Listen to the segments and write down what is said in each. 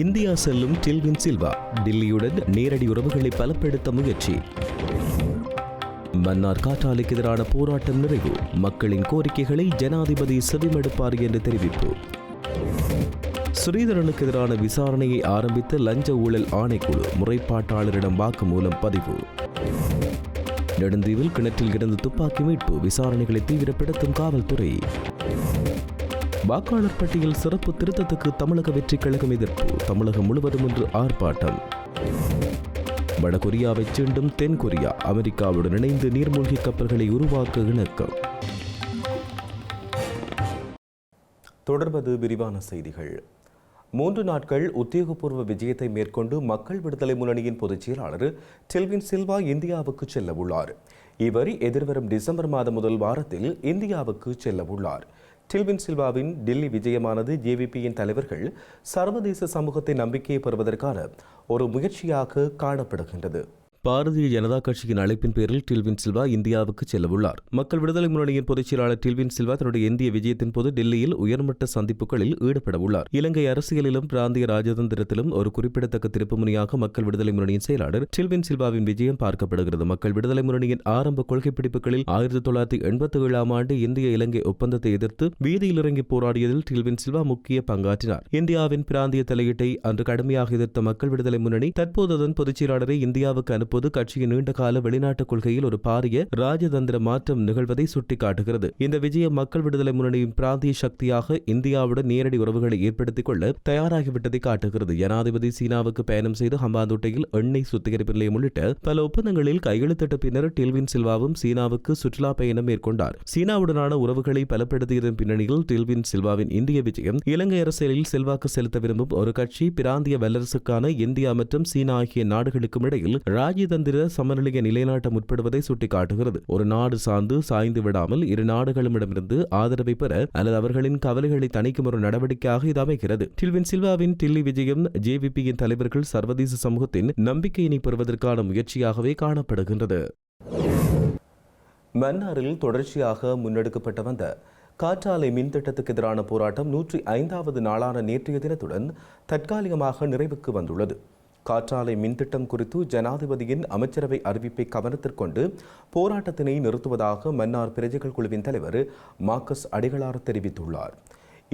India செல்லும் டில்வின் சில்வா டில்லியுடன் நேரடி உறவுகளை பலப்படுத்த முயற்சி. மன்னார் காற்றாலுக்கு எதிரான போராட்டம் நிறைவு. மக்களின் கோரிக்கைகளை ஜனாதிபதி செவிமடுப்பார் என்று தெரிவிப்பு. ஸ்ரீதரனுக்கு எதிரான விசாரணையை ஆரம்பித்த லஞ்ச ஊழல் ஆணைக்குழு முறைப்பாட்டாளரிடம் வாக்குமூலம் பதிவு. நெடுந்தீவில் கிணற்றில் இருந்து துப்பாக்கி மீட்பு விசாரணைகளை தீவிரப்படுத்தும் காவல்துறை. வாக்காளர் பட்டியல் சிறப்பு திருத்தத்துக்கு தமிழக வெற்றிக் கழகம் எதிர்ப்பு. தமிழகம் முழுவதும் இன்று ஆர்ப்பாட்டம். வடகொரியாவை சீண்டும் தென்கொரியா அமெரிக்காவுடன் இணைந்து நீர்மூழ்கி கப்பல்களை உருவாக்க இணக்கம். தொடர்வது விரிவான செய்திகள். மூன்று நாட்கள் உத்தியோகபூர்வ விஜயத்தை மேற்கொண்டு மக்கள் விடுதலை முன்னணியின் பொதுச் செயலாளர் டெல்வின் சில்வா இந்தியாவுக்கு செல்ல உள்ளார் இவர் எதிர்வரும் டிசம்பர் மாதம் முதல் வாரத்தில் இந்தியாவுக்கு செல்ல உள்ளார் டில்வின் சில்வாவின் டெல்லி விஜயமானது ஜேவிபியின் தலைவர்கள் சர்வதேச சமூகத்தை நம்பிக்கையை பெறுவதற்கான ஒரு முயற்சியாக காணப்படுகின்றது. பாரதிய ஜனதா கட்சியின் அழைப்பின் பேரில் டில்வின் சில்வா இந்தியாவுக்கு செல்லவுள்ளார். மக்கள் விடுதலை முன்னணியின் பொதுச் செயலாளர் டில்வின் சில்வா தன்னுடைய இந்திய விஜயத்தின் போது டெல்லியில் உயர்மட்ட சந்திப்புகளில் ஈடுபடவுள்ளார். இலங்கை அரசியலிலும் பிராந்திய ராஜதந்திரத்திலும் ஒரு குறிப்பிடத்தக்க திருப்புமுனையாக மக்கள் விடுதலை முன்னணியின் செயலாளர் டில்வின் சில்வாவின் விஜயம் பார்க்கப்படுகிறது. மக்கள் விடுதலை முன்னணியின் ஆரம்ப கொள்கை பிடிப்புகளில் ஆயிரத்தி தொள்ளாயிரத்தி எண்பத்தி ஏழாம் ஆண்டு இந்திய இலங்கை ஒப்பந்தத்தை எதிர்த்து வீதியில் இறங்கி போராடியதில் டில்வின் சில்வா முக்கிய பங்காற்றினார். இந்தியாவின் பிராந்திய தலையீட்டை அன்று கடுமையாக எதிர்த்த மக்கள் விடுதலை முன்னணி தற்போது அதன் பொதுச் செயலாளரை இந்தியாவுக்கு தற்போது கட்சியின் நீண்டகால வெளிநாட்டு கொள்கையில் ஒரு பாரிய ராஜதந்திர மாற்றம் நிகழ்வதை சுட்டிக்காட்டுகிறது. இந்த விஜயம் மக்கள் விடுதலை முன்னணியின் பிராந்திய சக்தியாக இந்தியாவுடன் நேரடி உறவுகளை ஏற்படுத்திக் கொள்ள தயாராகிவிட்டதை காட்டுகிறது. ஜனாதிபதி சீனாவுக்கு பயணம் செய்து ஹம்பாந்தோட்டையில் எண்ணெய் சுத்திகரிப்பு நிலையம் உள்ளிட்ட பல ஒப்பந்தங்களில் கையெழுத்திட்ட பின்னர் டில்வின் சில்வாவும் சீனாவுக்கு சுற்றுலா பயணம் மேற்கொண்டார். சீனாவுடனான உறவுகளை பலப்படுத்தியதன் பின்னணியில் டில்வின் சில்வாவின் இந்திய விஜயம் இலங்கை அரசியலில் செல்வாக்கு செலுத்த விரும்பும் ஒரு கட்சி பிராந்திய வல்லரசுக்கான இந்தியா மற்றும் சீனா ஆகிய நாடுகளுக்கும் இடையில் ராஜ ராஜதந்திர சமநிலையை நிலைநாட்ட முற்படுவதை சுட்டிக்காட்டுகிறது. ஒரு நாடு சார்ந்து சாய்ந்து விடாமல் இரு நாடுகளுமிடமிருந்து ஆதரவை பெற அல்லது அவர்களின் கவலைகளை தணிக்கும் ஒரு நடவடிக்கையாக இது அமைகிறது. டில்வின் சில்வாவின் டில்லி விஜயம் ஜேவிபியின் தலைவர்கள் சர்வதேச சமூகத்தின் நம்பிக்கையினை பெறுவதற்கான முயற்சியாகவே காணப்படுகின்றது. மன்னாரில் தொடர்ச்சியாக முன்னெடுக்கப்பட்டு வந்த காற்றாலை மின் திட்டத்துக்கு எதிரான போராட்டம் நூற்றி ஐந்தாவது நாளான நேற்றைய தினத்துடன் தற்காலிகமாக நிறைவுக்கு வந்துள்ளது. காற்றாலை மின்திட்டம் குறித்து ஜனாதிபதியின் அமைச்சரவை அறிவிப்பை கவனத்திற்கொண்டு போராட்டத்தினை நிறுத்துவதாக மன்னார் பிரஜைகள் குழுவின் தலைவர் மார்க்கஸ் அடிகளார் தெரிவித்துள்ளார்.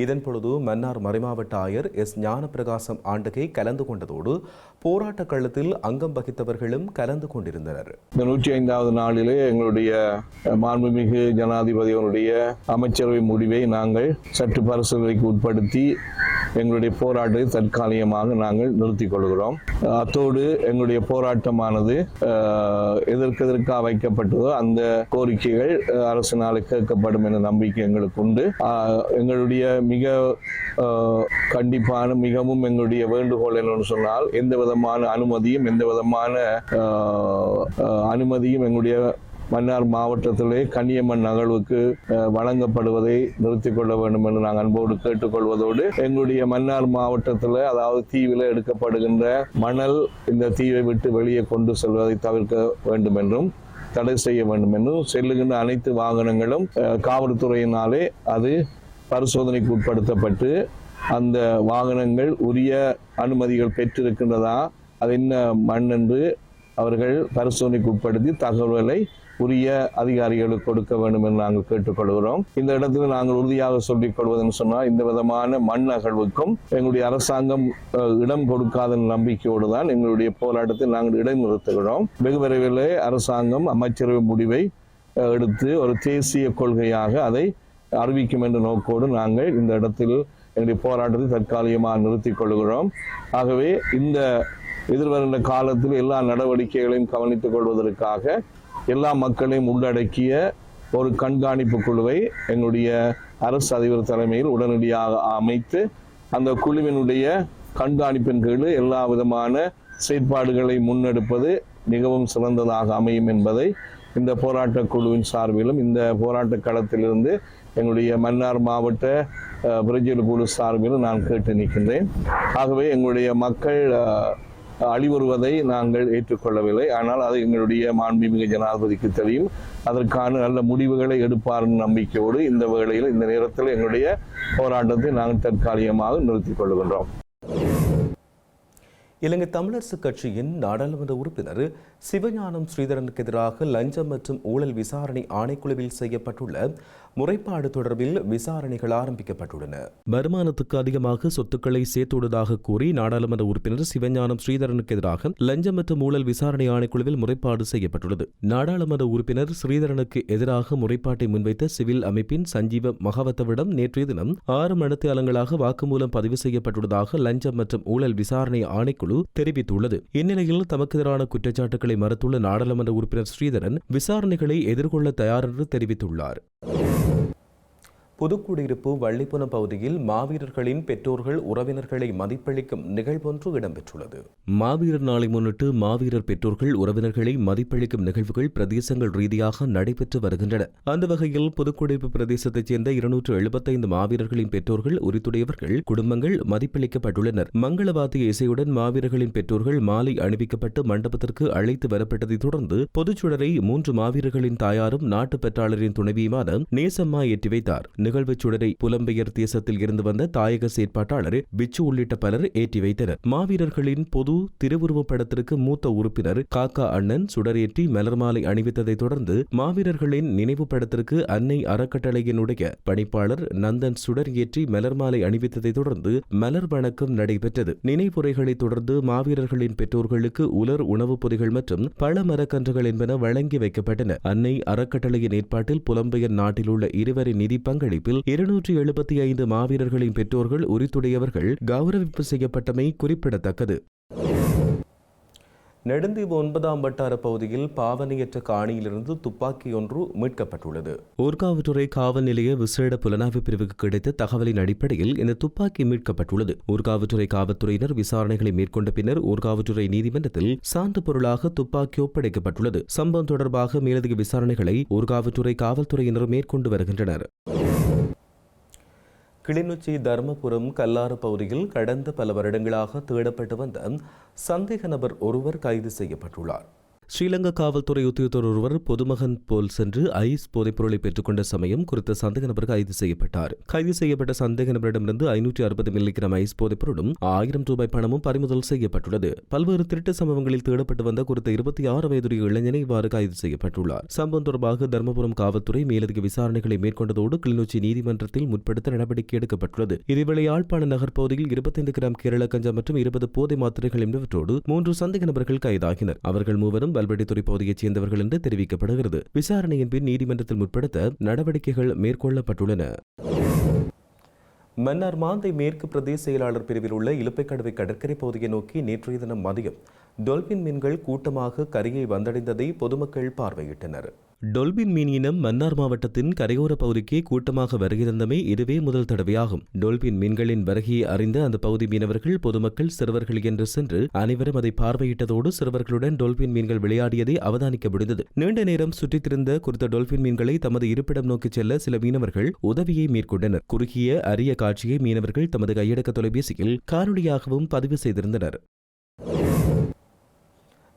இதன் பொழுது மன்னார் மறைமாவட்ட ஆயர் எஸ் ஞானப்பிரகாசம் ஆண்டகை கலந்து கொண்டதோடு போராட்ட களத்தில் அங்கம் வகித்தவர்களும் கலந்து கொண்டிருந்தனர். இந்த நூற்றி ஐந்தாவது நாளிலே எங்களுடைய மாண்புமிகு ஜனாதிபதியினுடைய அமைச்சரவை முடிவை நாங்கள் சற்று பரிசீலனைக்கு உட்படுத்தி எங்களுடைய போராட்டத்தை தற்காலிகமாக நாங்கள் நிறுத்திக் கொள்கிறோம். அத்தோடு எங்களுடைய போராட்டமானது எதற்கெதற்காக வைக்கப்பட்டதோ அந்த கோரிக்கைகள் அரசினால் கேட்கப்படும் என்ற நம்பிக்கை எங்களுக்கு உண்டு. எங்களுடைய மிக கண்டிப்பான மிகவும் எங்களுடைய வேண்டுகோள் என்னன்னு சொன்னால் எந்த விதமான அனுமதியும் எந்த விதமான அனுமதியும் எங்களுடைய மன்னார் மாவட்டத்திலே கன்னியம்மன் நகழ்வுக்கு வழங்கப்படுவதை நிறுத்திக் கொள்ள வேண்டும் என்று நாங்கள் அன்போடு கேட்டுக்கொள்வதோடு எங்களுடைய மன்னார் மாவட்டத்தில் அதாவது தீவில் எடுக்கப்படுகின்ற மணல் இந்த தீவை விட்டு வெளியே கொண்டு செல்வதை தவிர்க்க வேண்டும் என்றும் தடை செய்ய வேண்டும் என்றும் செல்லுகின்ற அனைத்து வாகனங்களும் காவல்துறையினாலே அது பரிசோதனைக்கு உட்படுத்தப்பட்டு அந்த வாகனங்கள் உரிய அனுமதிகள் பெற்றிருக்கின்றதா அது என்ன மண் என்று அவர்கள் பரிசோதனைக்கு உட்படுத்தி தகவல்களை உரிய அதிகாரிகளுக்கு கொடுக்க வேண்டும் என்று நாங்கள் கேட்டுக்கொள்கிறோம். இந்த இடத்துல நாங்கள் உறுதியாக சொல்லிக் கொள்வதுன்னு சொன்னால் இந்த விதமான மண் அகழ்வுக்கும் எங்களுடைய அரசாங்கம் இடம் கொடுக்காத நம்பிக்கையோடு தான் எங்களுடைய போராட்டத்தை நாங்கள் இடைநிறுத்துகிறோம். வெகு விரைவிலே அரசாங்கம் அமைச்சரவை முடிவை எடுத்து ஒரு தேசிய கொள்கையாக அதை அறிவிக்கும் என்ற நோக்கோடு நாங்கள் இந்த இடத்தில் எங்களுடைய போராட்டத்தை தற்காலிகமாக நிறுத்திக் கொள்கிறோம். ஆகவே இந்த எதிர்வருகின்ற காலத்தில் எல்லா நடவடிக்கைகளையும் கவனித்துக் கொள்வதற்காக எல்லா மக்களையும் உள்ளடக்கிய ஒரு கண்காணிப்பு குழுவை எங்களுடைய அரசு அதிபர் தலைமையில் உடனடியாக அமைத்து அந்த குழுவினுடைய கண்காணிப்பின் கீழ் எல்லா விதமான செயற்பாடுகளை முன்னெடுப்பது மிகவும் சிறந்ததாக அமையும் என்பதை இந்த போராட்டக் குழுவின் சார்பிலும் இந்த போராட்ட களத்திலிருந்து எங்களுடைய மன்னார் மாவட்ட பிரஜல் குழு சார்பிலும் நான் கேட்டு நிற்கின்றேன். ஆகவே எங்களுடைய மக்கள் அழிவுறுவதை நாங்கள் ஏற்றுக்கொள்ளவில்லை. ஆனால் அது எங்களுடைய மாண்புமிகு ஜனாதிபதிக்கு தெரியும். அதற்கான நல்ல முடிவுகளை எடுப்பார் நம்பிக்கையோடு இந்த வேளையில் இந்த நேரத்தில் எங்களுடைய போராட்டத்தை நாங்கள் தற்காலிகமாக நிறுத்திக் கொள்கின்றோம். இலங்கை தமிழரசு கட்சியின் நாடாளுமன்ற உறுப்பினர் சிவஞானம் ஸ்ரீதரனுக்கு எதிராக லஞ்சம் மற்றும் ஊழல் விசாரணை ஆணைக்குழுவில் செய்யப்பட்டுள்ள முறைப்பாடு தொடர்பில் விசாரணைகள் ஆரம்பிக்கப்பட்டுள்ளன. வருமானத்துக்கு அதிகமாக சொத்துக்களை சேர்த்துள்ளதாக கூறி நாடாளுமன்ற உறுப்பினர் சிவஞானம் ஸ்ரீதரனுக்கு எதிராக லஞ்சம் மற்றும் ஊழல் விசாரணை ஆணைக்குழுவில் முறைப்பாடு செய்யப்பட்டுள்ளது. நாடாளுமன்ற உறுப்பினர் ஸ்ரீதரனுக்கு எதிராக முறைப்பாட்டை முன்வைத்த சிவில் அமைப்பின் சஞ்சீவ மகாவத்தவிடம் நேற்றைய தினம் ஆறு மனத்தியாளங்களாக வாக்குமூலம் பதிவு செய்யப்பட்டுள்ளதாக லஞ்சம் மற்றும் ஊழல் விசாரணை ஆணைக்குழு தெரிவித்துள்ளது. இந்நிலையில் தமக்கு எதிரான குற்றச்சாட்டுகளை மறுத்துள்ள நாடாளுமன்ற உறுப்பினர் ஸ்ரீதரன் விசாரணைகளை எதிர்கொள்ள தயார் என்று தெரிவித்துள்ளார். புதுக்குடியிருப்பு வள்ளிப்புணம் பகுதியில் மாவீரர்களின் பெற்றோர்கள் உறவினர்களை மதிப்பளிக்கும் நிகழ்வொன்று இடம்பெற்றுள்ளது. மாவீரர் நாளை முன்னிட்டு மாவீரர் பெற்றோர்கள் உறவினர்களை மதிப்பளிக்கும் நிகழ்வுகள் பிரதேசங்கள் ரீதியாக நடைபெற்று வருகின்றன. அந்த வகையில் புதுக்குடியிருப்பு பிரதேசத்தைச் சேர்ந்த இருநூற்று எழுபத்தைந்து மாவீரர்களின் பெற்றோர்கள் உரித்துடையவர்கள் குடும்பங்கள் மதிப்பளிக்கப்பட்டுள்ளனர். மங்களவாத்திய இசையுடன் மாவீரர்களின் பெற்றோர்கள் மாலை அணிவிக்கப்பட்டு மண்டபத்திற்கு அழைத்து வரப்பட்டதைத் தொடர்ந்து பொதுச்சுடரை மூன்று மாவீரர்களின் தாயாரும் நாட்டு பெற்றாளரின் துணைவியுமான நேசம்மா ஏற்றி வைத்தார். நிகழ்வுச் சுடரை புலம்பெயர் தேசத்தில் இருந்து வந்த தாயக செயற்பாட்டாளர் பிச்சு உள்ளிட்ட பலர் ஏற்றி வைத்தனர். மாவீரர்களின் பொது திருவுருவப் படத்திற்கு மூத்த உறுப்பினர் காக்கா அண்ணன் சுடரேற்றி மலர் மாலை அணிவித்ததைத் தொடர்ந்து மாவீரர்களின் நினைவு படத்திற்கு அன்னை அறக்கட்டளையினுடைய பணிப்பாளர் நந்தன் சுடர் ஏற்றி மலர் மாலை அணிவித்ததைத் தொடர்ந்து மலர் வணக்கம் நடைபெற்றது. நினைவுரைகளைத் தொடர்ந்து மாவீரர்களின் பெற்றோர்களுக்கு உலர் உணவுப் பொதிகள் மற்றும் பல மரக்கன்றுகள் என்பன வழங்கி வைக்கப்பட்டன. அன்னை அறக்கட்டளையின் ஏற்பாட்டில் புலம்பெயர் நாட்டில் உள்ள இருவரின் நிதி பங்களிப்பில் இருநூற்றி எழுபத்தி ஐந்து மாவீரர்களின் பெற்றோர்கள் உரித்துடையவர்கள் கௌரவிப்பு செய்யப்பட்டமை குறிப்பிடத்தக்கது. நெடுந்தீவு ஒன்பதாம் வட்டார பகுதியில் பாவனையற்ற காணியிலிருந்து துப்பாக்கி ஒன்று மீட்கப்பட்டுள்ளது. ஊர்காவற்றுறை காவல் நிலைய விசேட புலனாய்வு பிரிவுக்கு கிடைத்த தகவலின் அடிப்படையில் இந்த துப்பாக்கி மீட்கப்பட்டுள்ளது. ஊர்காவற்றுறை காவல்துறையினர் விசாரணைகளை மேற்கொண்ட பின்னர் ஊர்காவற்றுறை நீதிமன்றத்தில் சான்று பொருளாக துப்பாக்கி ஒப்படைக்கப்பட்டுள்ளது. சம்பவம் தொடர்பாக மேலதிக விசாரணைகளை ஊர்காவற்றுறை காவல்துறையினர் மேற்கொண்டு வருகின்றனர். கிளிநொச்சி தர்மபுரம் கல்லாறு பகுதியில் கடந்த பல வருடங்களாக தேடப்பட்டு வந்த சந்தேக நபர் ஒருவர் கைது செய்யப்பட்டுள்ளார். ஸ்ரீலங்கா காவல்துறை உத்தியோகத்தர் ஒருவர் பொதுமகன் போல் சென்று ஐஸ் போதைப்பொருளை பெற்றுக்கொண்ட சமயம் குறித்த சந்தேக நபர் கைது செய்யப்பட்டார். கைது செய்யப்பட்ட சந்தேக நபரிடமிருந்து ஐநூற்றி அறுபது மில்லிகிராம் ஐஸ் போதைப்பொருளும் ஆயிரம் ரூபாய் பணமும் பறிமுதல் செய்யப்பட்டுள்ளது. பல்வேறு திருட்டு சம்பவங்களில் தேடப்பட்டு வந்த குறித்த இருபத்தி ஆறு வயதுடைய இளைஞனை இவ்வாறு கைது செய்யப்பட்டுள்ளார். சம்பவம் தொடர்பாக தர்மபுரம் காவல்துறை மேலதிக விசாரணைகளை மேற்கொண்டதோடு கிளிநொச்சி நீதிமன்றத்தில் முற்படுத்த நடவடிக்கை எடுக்கப்பட்டுள்ளது. இதேவேளை யாழ்ப்பாண நகர் பகுதியில் இருபத்தைந்து கிராம் கேரள கஞ்சா மற்றும் இருபது போதை மாத்திரைகள் என்பவற்றோடு மூன்று சந்தேக நபர்கள் கைதாகினர். அவர்கள் மூவரும் வல்வெட்டித்துறை பகுதியைச் சேர்ந்தவர்கள் என்று தெரிவிக்கப்படுகிறது. விசாரணையின் பின் நீதிமன்றத்தில் முற்படுத்த நடவடிக்கைகள் மேற்கொள்ளப்பட்டுள்ளன. மன்னார் மாந்தை மேற்கு பிரதேச செயலாளர் பிரிவில் உள்ள இலுப்பைக்கடவை கடற்கரை பகுதியை நோக்கி நேற்றைய தினம் மதியம் டொல்பின் மீன்கள் கூட்டமாக கரையை வந்தடைந்ததை பொதுமக்கள் பார்வையிட்டனர். டொல்பின் மீன் இனம் மன்னார் மாவட்டத்தின் கரையோர பகுதிக்கு கூட்டமாக வருகிறந்தமே இதுவே முதல் தடவையாகும். டொல்பின் மீன்களின் வருகையை அறிந்த அந்த பகுதி மீனவர்கள் பொதுமக்கள் சிறுவர்கள் என்று சென்று அனைவரும் அதை பார்வையிட்டதோடு சிறுவர்களுடன் டொல்பின் மீன்கள் விளையாடியதை அவதானிக்க முடிந்தது. நீண்ட நேரம் சுற்றித்திருந்த குறித்த டொல்பின் மீன்களை தமது இருப்பிடம் நோக்கிச் செல்ல சில மீனவர்கள் உதவியை மேற்கொண்டனர். குறுகிய அரிய காட்சியை மீனவர்கள் தமது கையடக்க தொலைபேசியில் காணொலியாகவும் பதிவு செய்திருந்தனர்.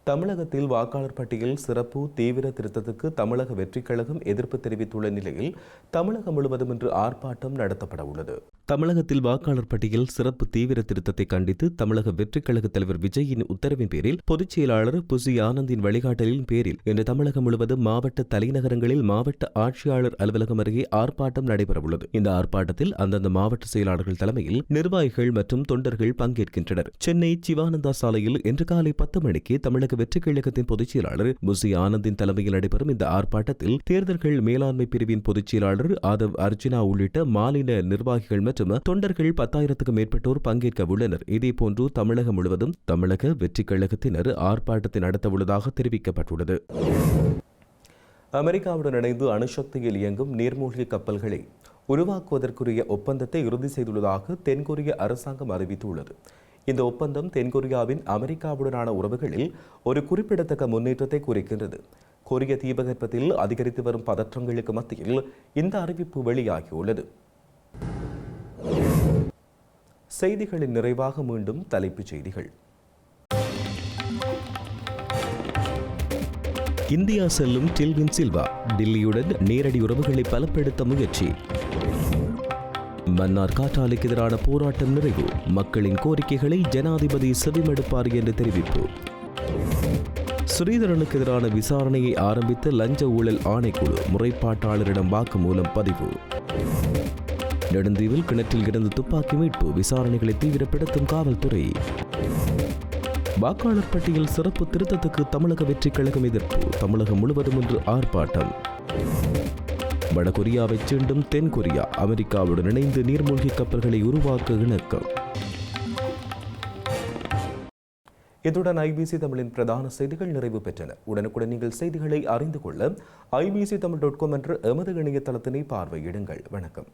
தமிழகத்தில் வாக்காளர் பட்டியல் சிறப்பு தீவிர திருத்தத்துக்கு தமிழக வெற்றிக் கழகம் எதிர்ப்பு தெரிவித்துள்ள நிலையில் தமிழகம் முழுவதும் இன்று ஆர்ப்பாட்டம் நடத்தப்பட உள்ளது. தமிழகத்தில் வாக்காளர் பட்டியல் சிறப்பு தீவிர திருத்தத்தை கண்டித்து தமிழக வெற்றிக் கழக தலைவர் விஜயின் உத்தரவின் பேரில் பொதுச் செயலாளர் புசி ஆனந்தின் வழிகாட்டலின் பேரில் இன்று தமிழகம் முழுவதும் மாவட்ட தலைநகரங்களில் மாவட்ட ஆட்சியாளர் அலுவலகம் அருகே ஆர்ப்பாட்டம் நடைபெறவுள்ளது. இந்த ஆர்ப்பாட்டத்தில் அந்தந்த மாவட்ட செயலாளர்கள் தலைமையில் நிர்வாகிகள் மற்றும் தொண்டர்கள் பங்கேற்கின்றனர். சென்னை சிவானந்தா சாலையில் இன்று காலை பத்து மணிக்கு தமிழக வெற்றிக் கழகத்தின் பொதுச் செயலாளர் புசி ஆனந்தின் தலைமையில் நடைபெறும் இந்த ஆர்ப்பாட்டத்தில் தேர்தல்கள் மேலாண்மை பிரிவின் பொதுச் செயலாளர் ஆதவ் அர்ஜுனா உள்ளிட்ட மாநில நிர்வாகிகள் மற்றும் தொண்டர்கள் பத்தாயிரத்துக்கும் மேற்பட்டோர் பங்கேற்க உள்ளனர். இதேபோன்று தமிழகம் முழுவதும் தமிழக வெற்றிக் கழகத்தினர் ஆர்ப்பாட்டத்தை நடத்தவுள்ளதாக தெரிவிக்கப்பட்டுள்ளது. அமெரிக்காவுடன் இணைந்து அணுசக்தியில் இயங்கும் நீர்மூழ்கி கப்பல்களை உருவாக்குவதற்குரிய ஒப்பந்தத்தை இறுதி செய்துள்ளதாக தென்கொரிய அரசாங்கம் அறிவித்துள்ளது. இந்த ஒப்பந்தம் தென்கொரியாவின் அமெரிக்காவுடனான உறவுகளில் ஒரு குறிப்பிடத்தக்க முன்னேற்றத்தை குறிக்கின்றது. கொரிய தீபகற்பத்தில் அதிகரித்து வரும் பதற்றங்களுக்கு மத்தியில் இந்த அறிவிப்பு வெளியாகியுள்ளது. செய்திகளின் நிறைவாக மீண்டும் தலைப்புச் செய்திகள். இந்தியா செல்லும் டில்வின் சில்வா டில்லியுடன் நேரடி உறவுகளை பலப்படுத்த முயற்சி. மன்னார் காற்றாலைக்கு எதிரான போராட்டம் நிறைவு மக்களின் கோரிக்கைகளை ஜனாதிபதி செவிமடுப்பார் என்று தெரிவிப்பு. ஸ்ரீதரனுக்கு எதிரான விசாரணையை ஆரம்பித்த லஞ்ச ஊழல் ஆணைக்குழு முறைப்பாட்டாளரிடம் வாக்குமூலம் பதிவு. நெடுந்தீவில் கிணற்றில் கிடந்த துப்பாக்கி மீட்பு விசாரணைகளை தீவிரப்படுத்தும் காவல்துறை. வாக்காளர் பட்டியல் சிறப்பு திருத்தத்துக்கு தமிழக வெற்றி கழகம் எதிர்ப்பு தமிழகம் முழுவதும் இன்று ஆர்ப்பாட்டம். வடகொரியாவை சீண்டும் தென்கொரியா அமெரிக்காவுடன் இணைந்து நீர்மூழ்கி கப்பல்களை உருவாக்க இணக்கம். இத்துடன் ஐபிசி தமிழின் பிரதான செய்திகள் நிறைவு பெற்றன. உடனுக்குடன் நீங்கள் செய்திகளை அறிந்து கொள்ள ஐபிசி தமிழ் டாட் காம் என்ற எமது இணையதளத்தினை பார்வையிடுங்கள். வணக்கம்.